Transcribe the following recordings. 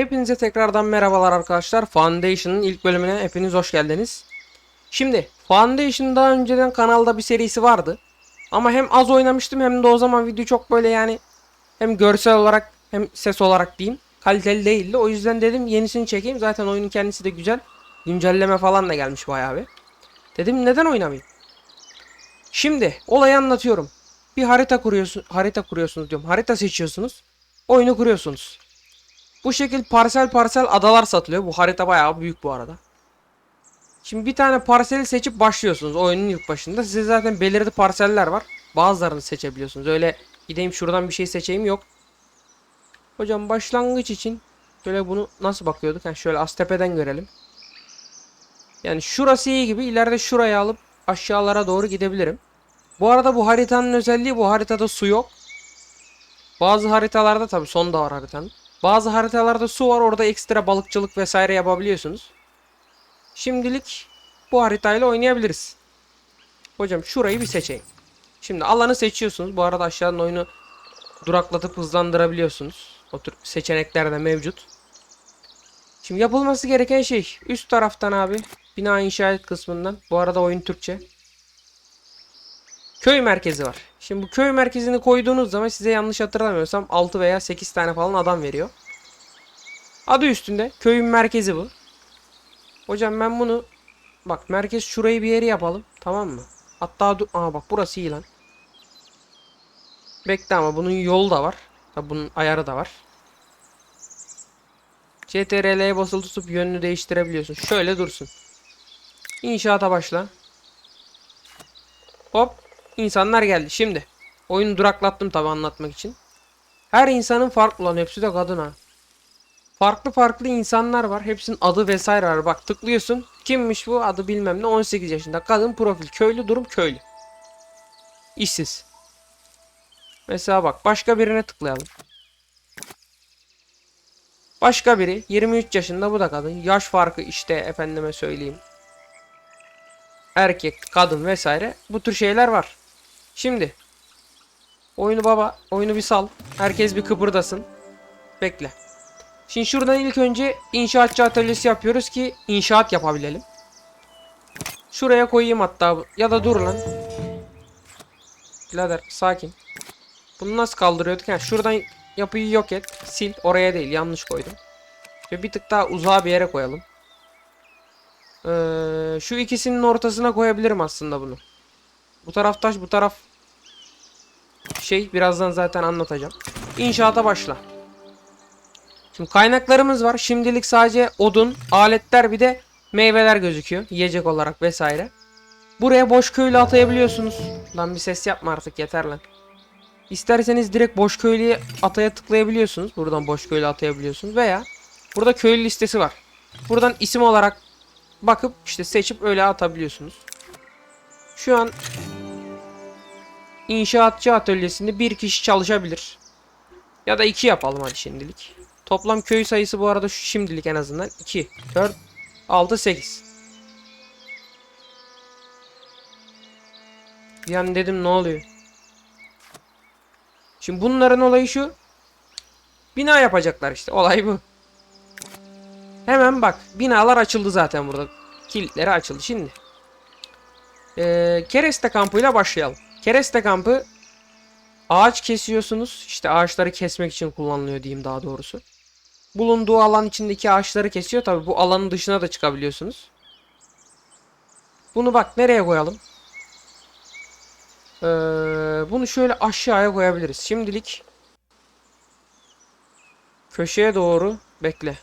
Hepinize tekrardan merhabalar arkadaşlar. Foundation'ın ilk bölümüne hepiniz hoş geldiniz. Şimdi Foundation daha önceden kanalda bir serisi vardı. Ama hem az oynamıştım hem de o zaman video çok böyle yani hem görsel olarak hem ses olarak diyeyim kaliteli değildi. O yüzden dedim yenisini çekeyim. Zaten oyunun kendisi de güzel. Güncelleme falan da gelmiş bayağı bir. Dedim neden oynamayayım? Şimdi olayı anlatıyorum. Bir harita kuruyorsun, harita kuruyorsunuz diyorum. Harita seçiyorsunuz. Oyunu kuruyorsunuz. Bu şekil parsel parsel adalar satılıyor. Bu harita bayağı büyük bu arada. Şimdi bir tane parseli seçip başlıyorsunuz oyunun ilk başında. Size zaten belirli parseller var. Bazılarını seçebiliyorsunuz. Öyle gideyim şuradan bir şey seçeyim yok. Hocam başlangıç için şöyle bunu nasıl bakıyorduk? Yani şöyle az tepeden görelim. Yani şurası iyi gibi ileride şurayı alıp aşağılara doğru gidebilirim. Bu arada bu haritanın özelliği bu haritada su yok. Bazı haritalarda tabi son da var haritanın. Bazı haritalarda su var orada ekstra balıkçılık vesaire yapabiliyorsunuz. Şimdilik bu haritayla oynayabiliriz. Hocam şurayı bir seçeyim. Şimdi alanı seçiyorsunuz. Bu arada aşağıdan oyunu duraklatıp hızlandırabiliyorsunuz. O tür seçenekler de mevcut. Şimdi yapılması gereken şey üst taraftan abi bina inşa et kısmından. Bu arada oyun Türkçe. Köy merkezi var. Şimdi bu köy merkezini koyduğunuz zaman size yanlış hatırlamıyorsam 6 veya 8 tane falan adam veriyor. Adı üstünde köyün merkezi bu. Hocam ben bunu bak merkez şurayı bir yere yapalım tamam mı? Hatta dur aa bak burası iyi lan. Bekle ama bunun yolu da var. Tabi bunun ayarı da var. CTRL'ye basılı tutup yönünü değiştirebiliyorsun. Şöyle dursun. İnşaata başla. Hop. İnsanlar geldi. Şimdi. Oyunu duraklattım tabi anlatmak için. Her insanın farklı lan. Hepsi de kadın ha. Farklı farklı insanlar var. Hepsinin adı vesaire var. Bak tıklıyorsun. Kimmiş bu? Adı bilmem ne. 18 yaşında. Kadın profil. Köylü durum köylü. İşsiz. Mesela bak başka birine tıklayalım. Başka biri 23 yaşında bu da kadın. Yaş farkı işte efendime söyleyeyim. Erkek, kadın vesaire bu tür şeyler var. Şimdi oyunu baba, oyunu bir sal. Herkes bir kıpırdasın. Bekle. Şimdi şuradan ilk önce inşaatçı atölyesi yapıyoruz ki inşaat yapabilelim. Şuraya koyayım hatta ya da dur lan. Birader sakin. Bunu nasıl kaldırıyorduk? Yani şuradan yapıyı yok et. Sil. Oraya değil. Yanlış koydum. Ve bir tık daha uzağa bir yere koyalım. Ee, şu ikisinin ortasına koyabilirim aslında bunu. Bu taraf taş, bu taraf şey. Birazdan zaten anlatacağım. İnşaata başla. Şimdi kaynaklarımız var. Şimdilik sadece odun, aletler bir de meyveler gözüküyor. Yiyecek olarak vesaire. Buraya boş köylü atayabiliyorsunuz. Lan bir ses yapma artık yeter lan. İsterseniz direkt boş köylüye ataya tıklayabiliyorsunuz. Buradan boş köylü atayabiliyorsunuz. Veya burada köylü listesi var. Buradan isim olarak bakıp işte seçip öyle atabiliyorsunuz. Şu an inşaatçı atölyesinde bir kişi çalışabilir. Ya da iki yapalım hadi şimdilik. Toplam köy sayısı bu arada şu şimdilik en azından 2, 4, 6, 8. Yani dedim ne oluyor? Şimdi bunların olayı şu. Bina yapacaklar işte. Olay bu. Hemen bak. Binalar açıldı zaten burada. Kilitleri açıldı. Şimdi. Ee, kereste kampıyla başlayalım. Kereste kampı ağaç kesiyorsunuz. İşte ağaçları kesmek için kullanılıyor diyeyim daha doğrusu. Bulunduğu alan içindeki ağaçları kesiyor. Tabi bu alanın dışına da çıkabiliyorsunuz. Bunu bak nereye koyalım? Ee, bunu şöyle aşağıya koyabiliriz. Şimdilik köşeye doğru bekle.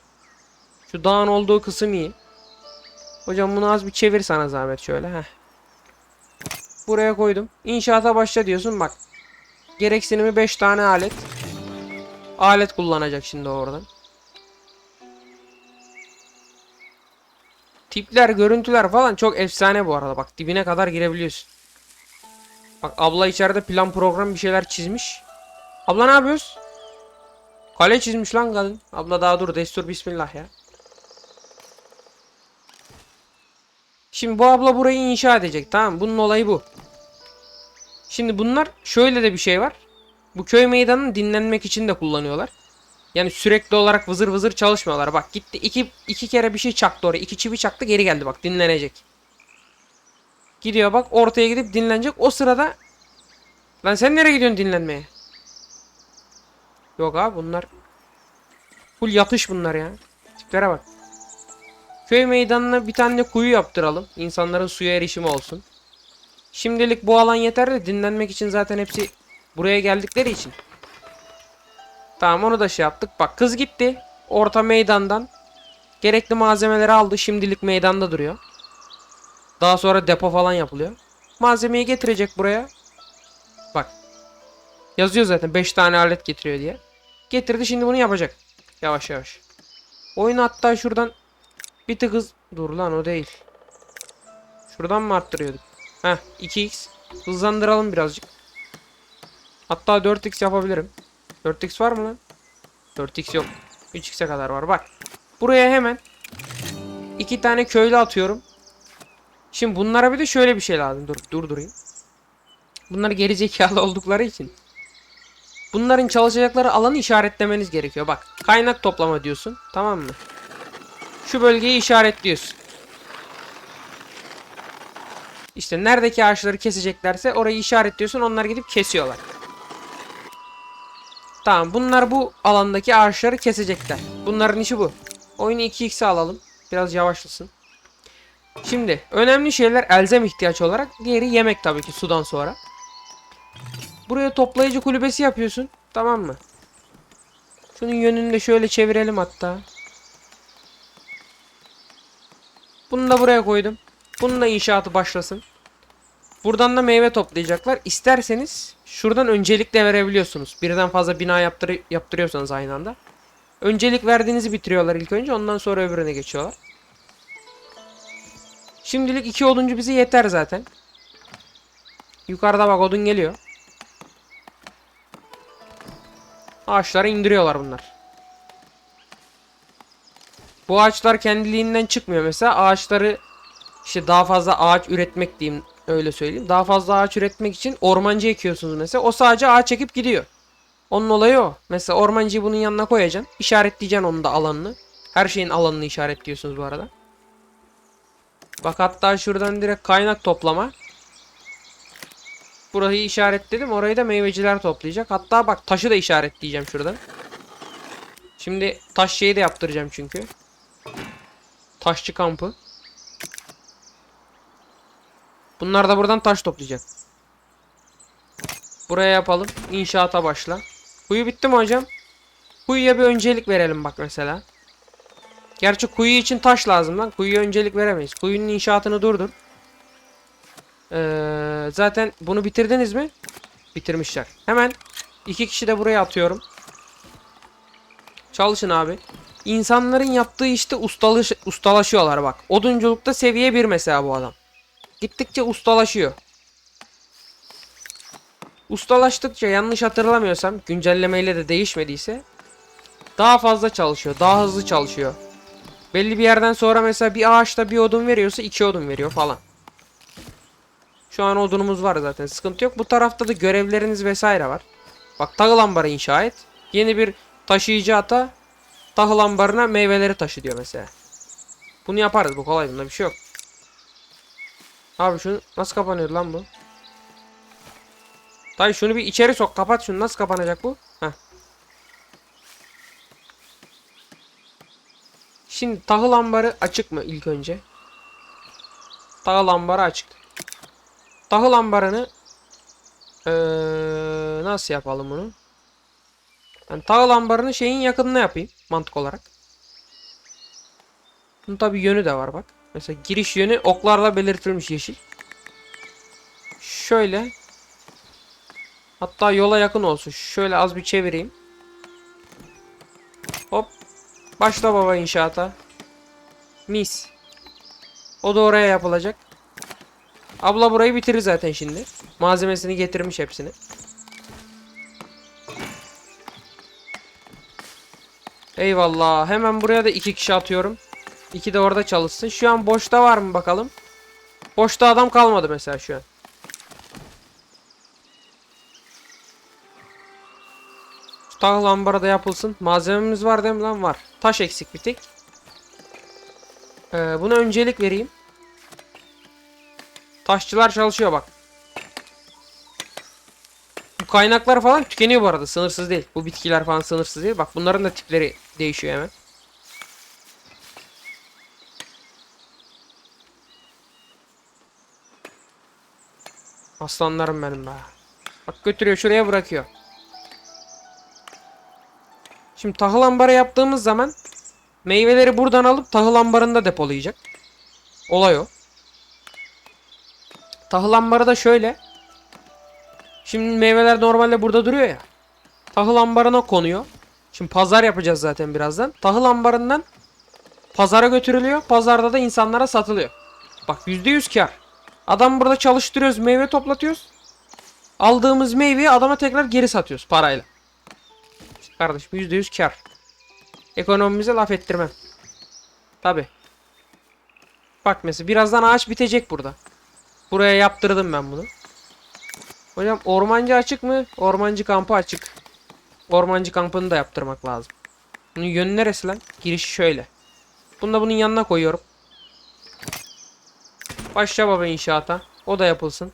Şu dağın olduğu kısım iyi. Hocam bunu az bir çevir sana zahmet şöyle. Heh. Buraya koydum. İnşaata başla diyorsun bak. Gereksinimi 5 tane alet. Alet kullanacak şimdi oradan. Tipler, görüntüler falan çok efsane bu arada. Bak dibine kadar girebiliyorsun. Bak abla içeride plan program bir şeyler çizmiş. Abla ne yapıyorsun? Kale çizmiş lan kadın. Abla daha dur destur bismillah ya. Şimdi bu abla burayı inşa edecek tamam? Bunun olayı bu. Şimdi bunlar şöyle de bir şey var. Bu köy meydanını dinlenmek için de kullanıyorlar. Yani sürekli olarak vızır vızır çalışmıyorlar. Bak gitti iki, iki kere bir şey çaktı oraya. iki çivi çaktı geri geldi bak dinlenecek. Gidiyor bak ortaya gidip dinlenecek. O sırada Lan sen nereye gidiyorsun dinlenmeye? Yok abi bunlar Full yatış bunlar ya. Tiplere bak. Köy meydanına bir tane kuyu yaptıralım. İnsanların suya erişimi olsun. Şimdilik bu alan yeter de dinlenmek için zaten hepsi buraya geldikleri için. Tamam onu da şey yaptık. Bak kız gitti. Orta meydandan. Gerekli malzemeleri aldı. Şimdilik meydanda duruyor. Daha sonra depo falan yapılıyor. Malzemeyi getirecek buraya. Bak. Yazıyor zaten 5 tane alet getiriyor diye. Getirdi şimdi bunu yapacak. Yavaş yavaş. Oyunu hatta şuradan bir tık hız... Dur lan o değil. Şuradan mı arttırıyorduk? Heh 2x. Hızlandıralım birazcık. Hatta 4x yapabilirim. 4x var mı lan? 4x yok. 3x'e kadar var bak. Buraya hemen iki tane köylü atıyorum. Şimdi bunlara bir de şöyle bir şey lazım. Dur durdurayım. Bunlar geri zekalı oldukları için. Bunların çalışacakları alanı işaretlemeniz gerekiyor. Bak kaynak toplama diyorsun. Tamam mı? Şu bölgeyi işaretliyorsun. İşte neredeki ağaçları keseceklerse orayı işaretliyorsun. Onlar gidip kesiyorlar. Tamam bunlar bu alandaki ağaçları kesecekler. Bunların işi bu. Oyunu 2x'e alalım. Biraz yavaşlasın. Şimdi önemli şeyler elzem ihtiyaç olarak. Diğeri yemek tabii ki sudan sonra. Buraya toplayıcı kulübesi yapıyorsun. Tamam mı? Şunun yönünü de şöyle çevirelim hatta. Bunu da buraya koydum. Bunun da inşaatı başlasın. Buradan da meyve toplayacaklar. İsterseniz şuradan öncelik de verebiliyorsunuz. Birden fazla bina yaptır yaptırıyorsanız aynı anda. Öncelik verdiğinizi bitiriyorlar ilk önce. Ondan sonra öbürüne geçiyorlar. Şimdilik iki oduncu bize yeter zaten. Yukarıda bak odun geliyor. Ağaçları indiriyorlar bunlar. Bu ağaçlar kendiliğinden çıkmıyor mesela. Ağaçları işte daha fazla ağaç üretmek diyeyim öyle söyleyeyim. Daha fazla ağaç üretmek için ormancı ekiyorsunuz mesela. O sadece ağaç çekip gidiyor. Onun olayı o. Mesela ormancıyı bunun yanına koyacaksın. İşaretleyeceksin onun da alanını. Her şeyin alanını işaretliyorsunuz bu arada. Bak hatta şuradan direkt kaynak toplama. Burayı işaretledim. Orayı da meyveciler toplayacak. Hatta bak taşı da işaretleyeceğim şuradan. Şimdi taş şeyi de yaptıracağım çünkü. Taşçı kampı. Bunlar da buradan taş toplayacak. Buraya yapalım. İnşaata başla. Kuyu bitti mi hocam? Kuyuya bir öncelik verelim bak mesela. Gerçi kuyu için taş lazım lan. Kuyuya öncelik veremeyiz. Kuyunun inşaatını durdur. Ee, zaten bunu bitirdiniz mi? Bitirmişler. Hemen iki kişi de buraya atıyorum. Çalışın abi. İnsanların yaptığı işte ustalış, ustalaşıyorlar bak. Odunculukta seviye 1 mesela bu adam. Gittikçe ustalaşıyor. Ustalaştıkça yanlış hatırlamıyorsam güncellemeyle de değişmediyse daha fazla çalışıyor. Daha hızlı çalışıyor. Belli bir yerden sonra mesela bir ağaçta bir odun veriyorsa iki odun veriyor falan. Şu an odunumuz var zaten. Sıkıntı yok. Bu tarafta da görevleriniz vesaire var. Bak tahıl ambarı inşa et. Yeni bir taşıyıcı ata tahıl ambarına meyveleri taşı diyor mesela. Bunu yaparız. Bu kolay. Bunda bir şey yok. Abi şunu nasıl kapanıyor lan bu? Dayı şunu bir içeri sok. Kapat şunu. Nasıl kapanacak bu? Heh. Şimdi tahıl ambarı açık mı ilk önce? Tahıl ambarı açık. Tahıl ambarını ee, nasıl yapalım bunu? Ben tahıl ambarını şeyin yakınına yapayım mantık olarak. Bunun tabi yönü de var bak. Mesela giriş yönü oklarla belirtilmiş yeşil. Şöyle. Hatta yola yakın olsun. Şöyle az bir çevireyim. Hop. Başla baba inşaata. Mis. O da oraya yapılacak. Abla burayı bitirir zaten şimdi. Malzemesini getirmiş hepsini. Eyvallah. Hemen buraya da iki kişi atıyorum. İki de orada çalışsın. Şu an boşta var mı bakalım. Boşta adam kalmadı mesela şu an. Tahıl ambarı da yapılsın. Malzememiz var değil mi lan? Var. Taş eksik bir tek. Ee, buna öncelik vereyim. Taşçılar çalışıyor bak. Bu kaynaklar falan tükeniyor bu arada. Sınırsız değil. Bu bitkiler falan sınırsız değil. Bak bunların da tipleri değişiyor hemen. Aslanlarım benim be. Bak götürüyor şuraya bırakıyor. Şimdi tahıl ambarı yaptığımız zaman meyveleri buradan alıp tahıl ambarında depolayacak. Olay o. Tahıl ambarı da şöyle. Şimdi meyveler normalde burada duruyor ya. Tahıl ambarına konuyor. Şimdi pazar yapacağız zaten birazdan. Tahıl ambarından pazara götürülüyor. Pazarda da insanlara satılıyor. Bak %100 kar. Adam burada çalıştırıyoruz, meyve toplatıyoruz. Aldığımız meyveyi adama tekrar geri satıyoruz parayla. Kardeşim %100 kar. Ekonomimize laf ettirmem. Tabi. Bak mesela birazdan ağaç bitecek burada. Buraya yaptırdım ben bunu. Hocam ormancı açık mı? Ormancı kampı açık. Ormancı kampını da yaptırmak lazım. Bunun yönü neresi lan? Girişi şöyle. Bunu da bunun yanına koyuyorum. Başla baba inşaata. O da yapılsın.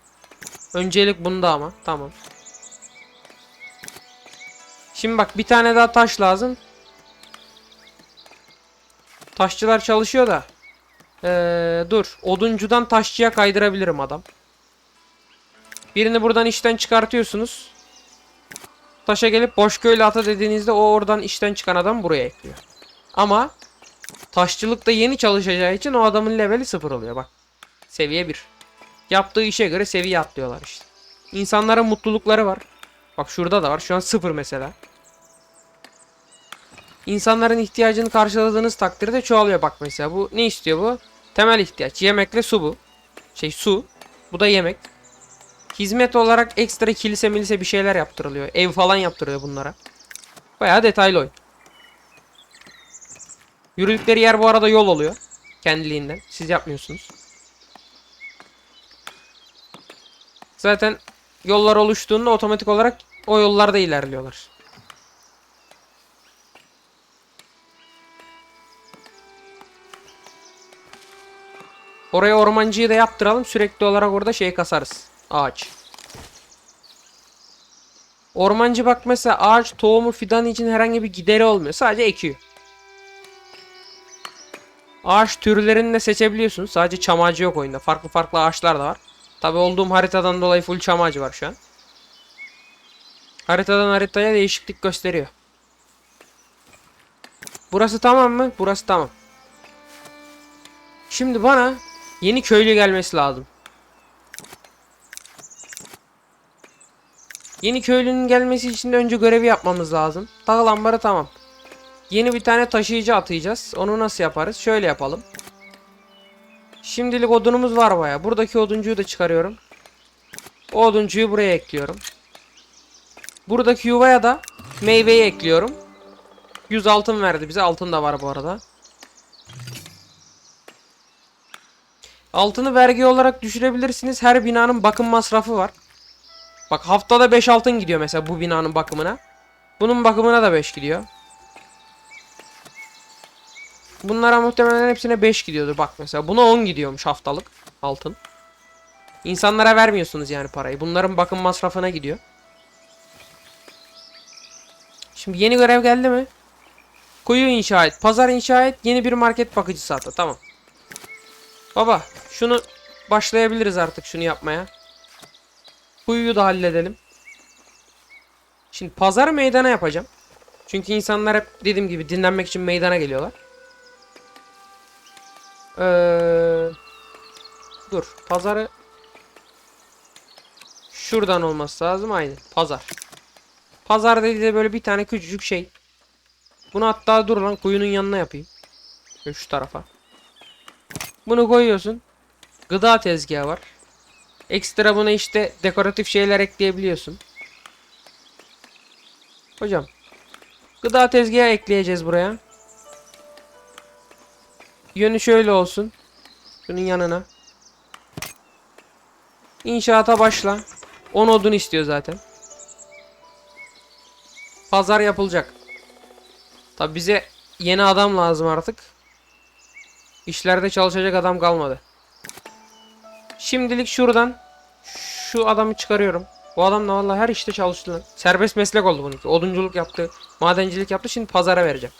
Öncelik bunda ama. Tamam. Şimdi bak bir tane daha taş lazım. Taşçılar çalışıyor da. Ee, dur. Oduncudan taşçıya kaydırabilirim adam. Birini buradan işten çıkartıyorsunuz. Taşa gelip boş köylü ata dediğinizde o oradan işten çıkan adam buraya ekliyor. Ama taşçılıkta yeni çalışacağı için o adamın leveli sıfır oluyor bak. Seviye 1. Yaptığı işe göre seviye atlıyorlar işte. İnsanlara mutlulukları var. Bak şurada da var. Şu an sıfır mesela. İnsanların ihtiyacını karşıladığınız takdirde çoğalıyor bak mesela. Bu ne istiyor bu? Temel ihtiyaç. Yemekle su bu. Şey su. Bu da yemek. Hizmet olarak ekstra kilise milise bir şeyler yaptırılıyor. Ev falan yaptırılıyor bunlara. Bayağı detaylı oyun. Yürüdükleri yer bu arada yol oluyor. Kendiliğinden. Siz yapmıyorsunuz. Zaten yollar oluştuğunda otomatik olarak o yollarda ilerliyorlar. Oraya ormancıyı da yaptıralım. Sürekli olarak orada şey kasarız. Ağaç. Ormancı bak mesela ağaç tohumu fidan için herhangi bir gideri olmuyor. Sadece ekiyor. Ağaç türlerini de seçebiliyorsunuz. Sadece çam ağacı yok oyunda. Farklı farklı ağaçlar da var. Tabi olduğum haritadan dolayı full çam ağacı var şu an. Haritadan haritaya değişiklik gösteriyor. Burası tamam mı? Burası tamam. Şimdi bana yeni köylü gelmesi lazım. Yeni köylünün gelmesi için de önce görevi yapmamız lazım. Tahıl ambarı tamam. Yeni bir tane taşıyıcı atayacağız. Onu nasıl yaparız? Şöyle yapalım. Şimdilik odunumuz var baya. Buradaki oduncuyu da çıkarıyorum. O oduncuyu buraya ekliyorum. Buradaki yuvaya da meyveyi ekliyorum. 100 altın verdi bize. Altın da var bu arada. Altını vergi olarak düşürebilirsiniz. Her binanın bakım masrafı var. Bak haftada 5 altın gidiyor mesela bu binanın bakımına. Bunun bakımına da 5 gidiyor. Bunlara muhtemelen hepsine 5 gidiyordur. Bak mesela buna 10 gidiyormuş haftalık altın. İnsanlara vermiyorsunuz yani parayı. Bunların bakım masrafına gidiyor. Şimdi yeni görev geldi mi? Kuyu inşa et. Pazar inşa et. Yeni bir market bakıcısı atla. Tamam. Baba şunu başlayabiliriz artık şunu yapmaya. Kuyuyu da halledelim. Şimdi pazar meydana yapacağım. Çünkü insanlar hep dediğim gibi dinlenmek için meydana geliyorlar. Ee, dur pazarı şuradan olması lazım aynı pazar. Pazar dediği de böyle bir tane küçücük şey. Bunu hatta dur lan kuyunun yanına yapayım. Şu tarafa. Bunu koyuyorsun. Gıda tezgahı var. Ekstra buna işte dekoratif şeyler ekleyebiliyorsun. Hocam. Gıda tezgahı ekleyeceğiz buraya. Yönü şöyle olsun. Şunun yanına. İnşaata başla. 10 odun istiyor zaten. pazar yapılacak. Tabi bize yeni adam lazım artık. İşlerde çalışacak adam kalmadı. Şimdilik şuradan şu adamı çıkarıyorum. Bu adam da vallahi her işte çalıştı lan. Serbest meslek oldu bununki. Odunculuk yaptı, madencilik yaptı. Şimdi pazara vereceğim.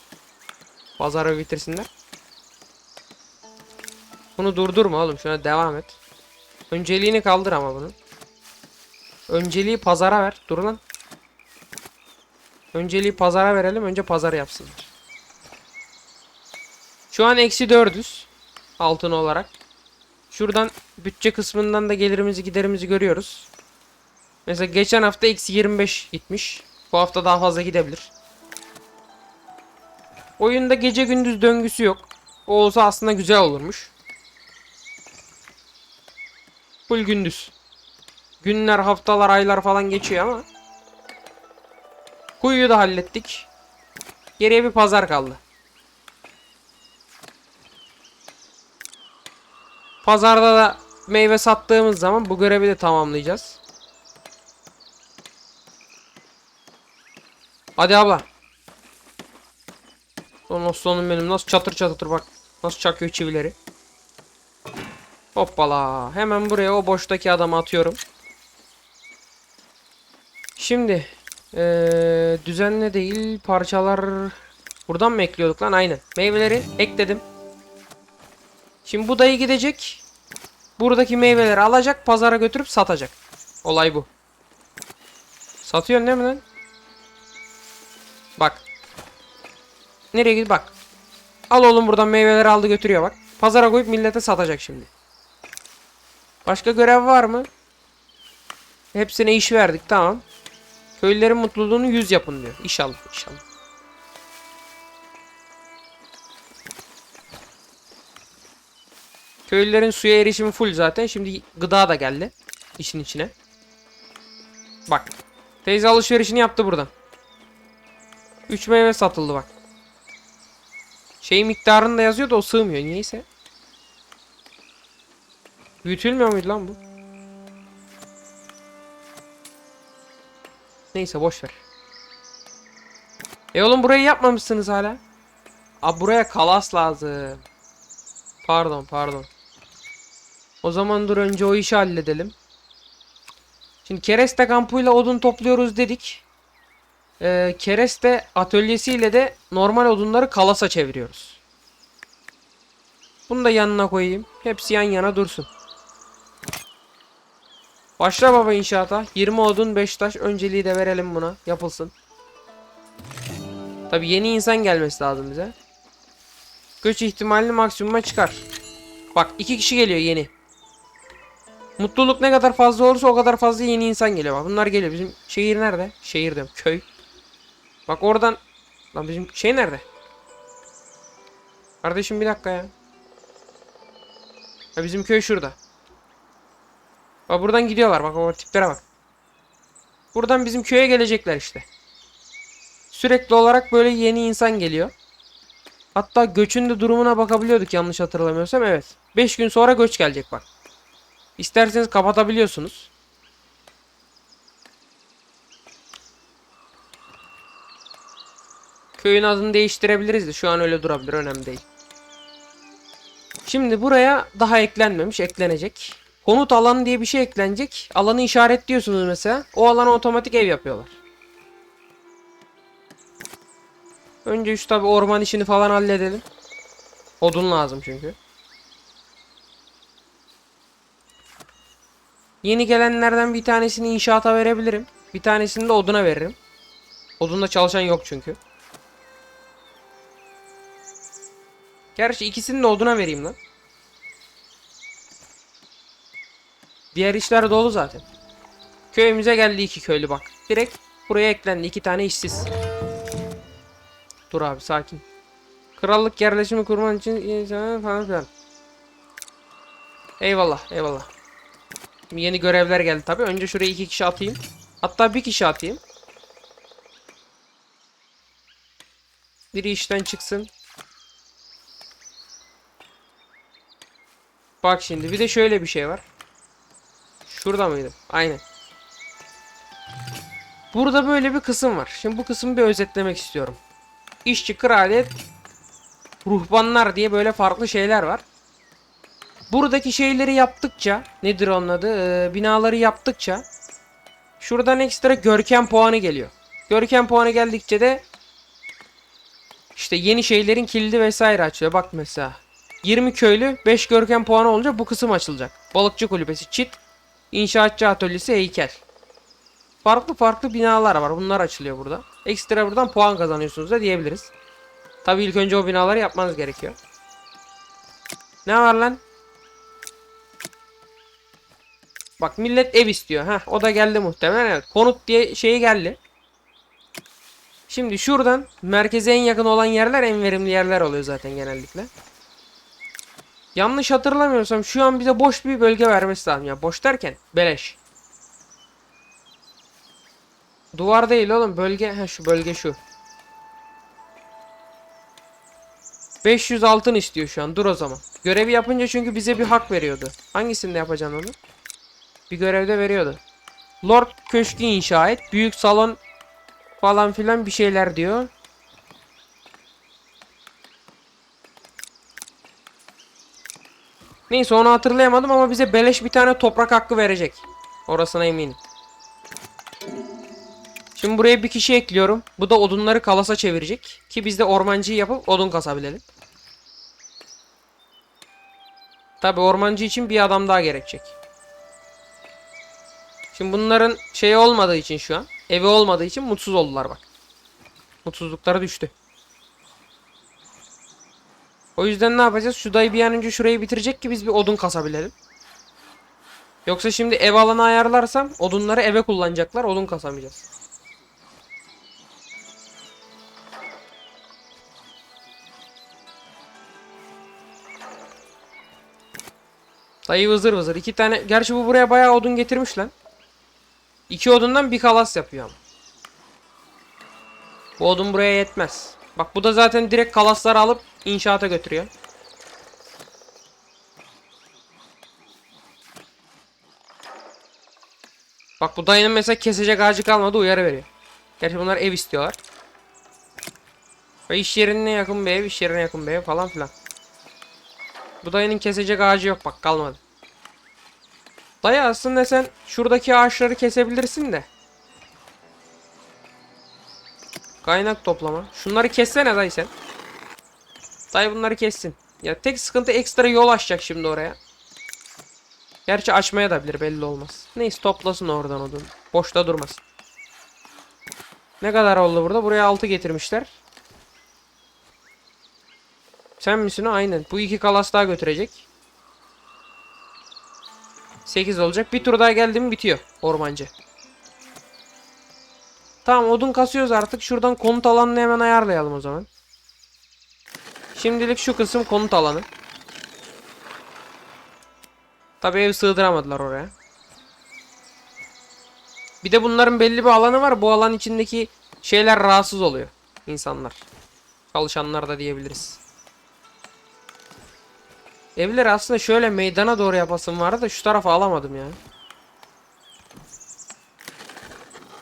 Pazara bitirsinler. Bunu durdurma oğlum. Şuna devam et. Önceliğini kaldır ama bunun. Önceliği pazara ver. Dur lan. Önceliği pazara verelim. Önce pazar yapsınlar. Şu an eksi 400. Altın olarak. Şuradan bütçe kısmından da gelirimizi giderimizi görüyoruz. Mesela geçen hafta eksi 25 gitmiş. Bu hafta daha fazla gidebilir. Oyunda gece gündüz döngüsü yok. O olsa aslında güzel olurmuş. Full gündüz. Günler, haftalar, aylar falan geçiyor ama. Kuyuyu da hallettik. Geriye bir pazar kaldı. Pazarda da meyve sattığımız zaman bu görevi de tamamlayacağız. Hadi abla. Son aslanım benim nasıl çatır çatır bak. Nasıl çakıyor çivileri. Hoppala. Hemen buraya o boştaki adamı atıyorum. Şimdi eee, düzenle değil parçalar buradan mı ekliyorduk lan aynen meyveleri ekledim şimdi bu dayı gidecek buradaki meyveleri alacak pazara götürüp satacak. Olay bu. Satıyorsun değil mi lan? Bak. Nereye git? Bak. Al oğlum buradan meyveleri aldı götürüyor bak. Pazara koyup millete satacak şimdi. Başka görev var mı? Hepsine iş verdik tamam. Köylülerin mutluluğunu yüz yapın diyor. İnşallah inşallah. Köylülerin suya erişimi full zaten. Şimdi gıda da geldi. işin içine. Bak. Teyze alışverişini yaptı buradan. 3 meyve satıldı bak. Şey miktarını da yazıyor da o sığmıyor. Niyeyse. Büyütülmüyor muydu lan bu? Neyse boş ver. E oğlum burayı yapmamışsınız hala. Abi buraya kalas lazım. Pardon pardon. O zaman dur önce o işi halledelim. Şimdi kereste kampıyla odun topluyoruz dedik. Ee, kereste atölyesiyle de normal odunları kalasa çeviriyoruz. Bunu da yanına koyayım. Hepsi yan yana dursun. Başla baba inşaata. 20 odun 5 taş önceliği de verelim buna. Yapılsın. Tabi yeni insan gelmesi lazım bize. Göç ihtimalini maksimuma çıkar. Bak iki kişi geliyor yeni. Mutluluk ne kadar fazla olursa o kadar fazla yeni insan geliyor. Bak bunlar geliyor. Bizim şehir nerede? Şehir diyorum. Köy. Bak oradan. Lan bizim şey nerede? Kardeşim bir dakika ya. Ya bizim köy şurada. Bak buradan gidiyorlar bak o tiplere bak. Buradan bizim köye gelecekler işte. Sürekli olarak böyle yeni insan geliyor. Hatta göçün de durumuna bakabiliyorduk yanlış hatırlamıyorsam evet. 5 gün sonra göç gelecek bak. İsterseniz kapatabiliyorsunuz. Köyün adını değiştirebiliriz de şu an öyle durabilir önemli değil. Şimdi buraya daha eklenmemiş eklenecek. Konut alanı diye bir şey eklenecek. Alanı işaretliyorsunuz mesela. O alana otomatik ev yapıyorlar. Önce şu tabi orman işini falan halledelim. Odun lazım çünkü. Yeni gelenlerden bir tanesini inşaata verebilirim. Bir tanesini de oduna veririm. Odunda çalışan yok çünkü. Gerçi ikisini de oduna vereyim lan. Diğer işler dolu zaten. Köyümüze geldi iki köylü bak. Direkt buraya eklendi iki tane işsiz. Dur abi sakin. Krallık yerleşimi kurman için falan filan. Eyvallah eyvallah. Şimdi yeni görevler geldi tabi. Önce şuraya iki kişi atayım. Hatta bir kişi atayım. Biri işten çıksın. Bak şimdi bir de şöyle bir şey var. Şurada mıydı? Aynen. Burada böyle bir kısım var. Şimdi bu kısmı bir özetlemek istiyorum. İşçi, kraliyet, ruhbanlar diye böyle farklı şeyler var. Buradaki şeyleri yaptıkça, nedir onun adı? Ee, binaları yaptıkça şuradan ekstra görkem puanı geliyor. Görkem puanı geldikçe de işte yeni şeylerin kilidi vesaire açıyor. Bak mesela 20 köylü 5 görkem puanı olunca bu kısım açılacak. Balıkçı kulübesi, çit, inşaatçı atölyesi, heykel. Farklı farklı binalar var. Bunlar açılıyor burada. Ekstra buradan puan kazanıyorsunuz da diyebiliriz. Tabii ilk önce o binaları yapmanız gerekiyor. Ne var lan? Bak millet ev istiyor. Heh, o da geldi muhtemelen. Evet. Konut diye şeyi geldi. Şimdi şuradan merkeze en yakın olan yerler en verimli yerler oluyor zaten genellikle. Yanlış hatırlamıyorsam şu an bize boş bir bölge vermesi lazım. Ya boş derken beleş. Duvar değil oğlum bölge. Ha şu bölge şu. 500 altın istiyor şu an. Dur o zaman. Görevi yapınca çünkü bize bir hak veriyordu. Hangisinde yapacaksın onu? Bir görevde veriyordu. Lord köşkü inşa et. Büyük salon falan filan bir şeyler diyor. Neyse onu hatırlayamadım ama bize beleş bir tane toprak hakkı verecek. Orasına eminim. Şimdi buraya bir kişi ekliyorum. Bu da odunları kalasa çevirecek. Ki biz de ormancıyı yapıp odun kasabilelim. Tabi ormancı için bir adam daha gerekecek. Şimdi bunların şeyi olmadığı için şu an. Evi olmadığı için mutsuz oldular bak. Mutsuzlukları düştü. O yüzden ne yapacağız? Şu dayı bir an önce şurayı bitirecek ki biz bir odun kasabilelim. Yoksa şimdi ev alanı ayarlarsam odunları eve kullanacaklar. Odun kasamayacağız. Dayı vızır vızır. iki tane. Gerçi bu buraya bayağı odun getirmiş lan. İki odundan bir kalas yapıyor ama. Bu odun buraya yetmez. Bak bu da zaten direkt kalasları alıp inşaata götürüyor. Bak bu dayının mesela kesecek ağacı kalmadı uyarı veriyor. Gerçi bunlar ev istiyorlar. Ve iş yerine yakın bir ev, iş yerine yakın bir ev falan filan. Bu dayının kesecek ağacı yok bak kalmadı. Dayı aslında sen şuradaki ağaçları kesebilirsin de. Kaynak toplama. Şunları kessene dayı sen. Dayı bunları kessin. Ya tek sıkıntı ekstra yol açacak şimdi oraya. Gerçi açmaya da bilir belli olmaz. Neyse toplasın oradan odun. Boşta durmasın. Ne kadar oldu burada? Buraya 6 getirmişler. Sen misin? Aynen. Bu iki kalas daha götürecek. 8 olacak. Bir tur daha geldi mi bitiyor ormancı. Tamam odun kasıyoruz artık. Şuradan konut alanını hemen ayarlayalım o zaman. Şimdilik şu kısım konut alanı. Tabi ev sığdıramadılar oraya. Bir de bunların belli bir alanı var. Bu alan içindeki şeyler rahatsız oluyor. insanlar. Çalışanlar da diyebiliriz. Evleri aslında şöyle meydana doğru yapasım vardı da şu tarafa alamadım ya.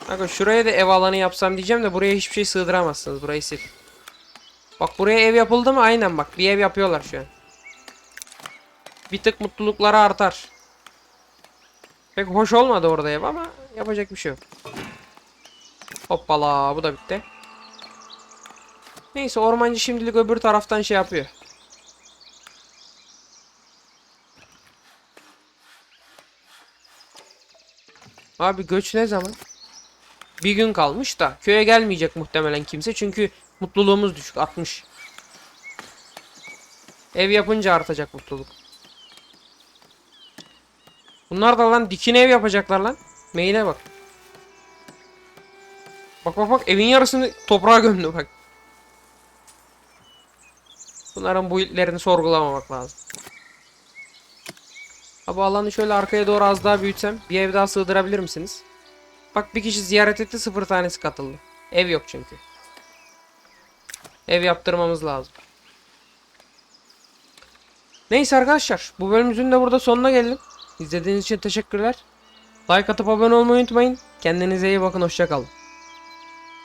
Bakın şuraya da ev alanı yapsam diyeceğim de buraya hiçbir şey sığdıramazsınız. Burayı sil. Bak buraya ev yapıldı mı? Aynen bak bir ev yapıyorlar şu an. Bir tık mutlulukları artar. Pek hoş olmadı orada ev ama yapacak bir şey yok. Hoppala bu da bitti. Neyse ormancı şimdilik öbür taraftan şey yapıyor. Abi göç ne zaman? Bir gün kalmış da köye gelmeyecek muhtemelen kimse çünkü mutluluğumuz düşük 60. Ev yapınca artacak mutluluk. Bunlar da lan dikin ev yapacaklar lan. Meyine bak. Bak bak bak evin yarısını toprağa gömdü bak. Bunların bu illerini sorgulamamak lazım. Abi alanı şöyle arkaya doğru az daha büyütsem bir ev daha sığdırabilir misiniz? Bak bir kişi ziyaret etti sıfır tanesi katıldı. Ev yok çünkü. Ev yaptırmamız lazım. Neyse arkadaşlar bu bölümümüzün de burada sonuna geldim. İzlediğiniz için teşekkürler. Like atıp abone olmayı unutmayın. Kendinize iyi bakın hoşçakalın.